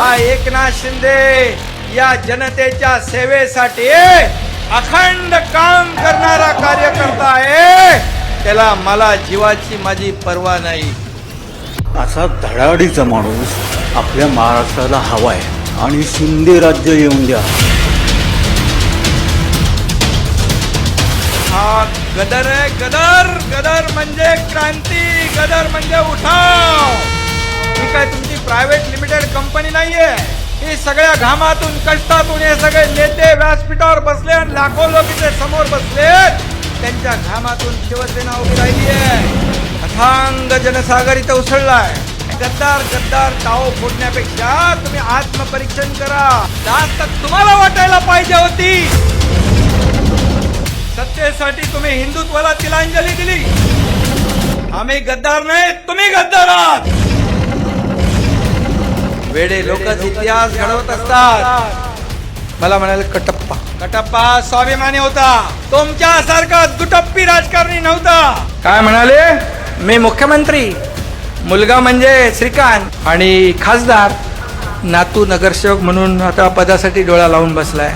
हा एकनाथ शिंदे या जनतेच्या सेवेसाठी अखंड काम करणारा कार्यकर्ता आहे. त्याला मला जीवाची माझी पर्वा नाही. असा धडाडीचा माणूस आपल्या महाराष्ट्राला हवाय आणि शिंदे राज्य येऊन द्या. हा गदर आहे गदर गदर म्हणजे क्रांती गदर म्हणजे उठाव. ही काय तुमची प्रायव्हेट लिमिटेड कंपनी नाहीये. ही सगळ्या घामातून कष्टातून हे सगळे नेते व्यासपीठावर बसले आणि लाखो लोक इथे समोर बसले. त्यांच्या घामातून शिवसेना उभी राहिली आहे अथांग जनसागर इथं उसळलाय. गद्दार गद्दार टाव फोडण्यापेक्षा तुम्ही आत्मपरीक्षण करा. जास्त तुम्हाला वाटायला पाहिजे होती. सत्तेसाठी तुम्ही हिंदुत्वाला तिलांजली दिली. आम्ही गद्दार नाही तुम्ही गद्दार आहात. वेडे लोकच इतिहास घडवत असतात. मला म्हणाले कटप्पा. कटप्पा स्वाभिमानी होता. तुमच्यासारखा दुटप्पी राजकारणी नव्हता. काय म्हणाले? मी मुख्यमंत्री मुलगा म्हणजे श्रीकांत आणि खासदार नातू नगरसेवक म्हणून आता पदासाठी डोळा लावून बसलाय.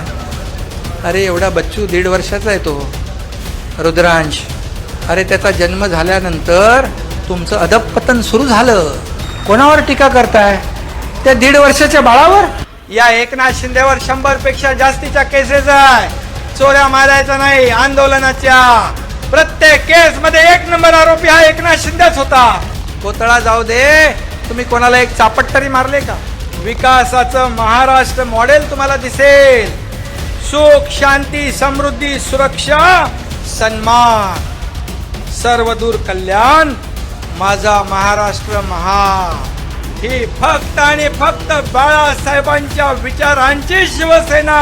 अरे एवढा बच्चू दीड वर्षाचा आहे तो. रुद्रांश अरे त्याचा जन्म झाल्यानंतर तुमचं अधपतन सुरू झालं. कोणावर टीका करताय? त्या दीड वर्षाच्या बाळावर? या एकनाथ शिंदेवर शंभरपेक्षा जास्तीच्या केसेस आहे. चोऱ्या मारायचा नाही आंदोलनाच्या. प्रत्येक केस मध्ये एक नंबर आरोपी हा एकनाथ शिंदेच होता. कोतळा जाऊ दे तुम्ही कोणाला एक चापट तरी मारले का? विकासाचं महाराष्ट्र मॉडेल तुम्हाला दिसेल. सुख शांती समृद्धी सुरक्षा सन्मान. सर्वदूर कल्याण माझा महाराष्ट्र महा. ही फक्त आणि फक्त बाळासाहेबांच्या विचारांची शिवसेना.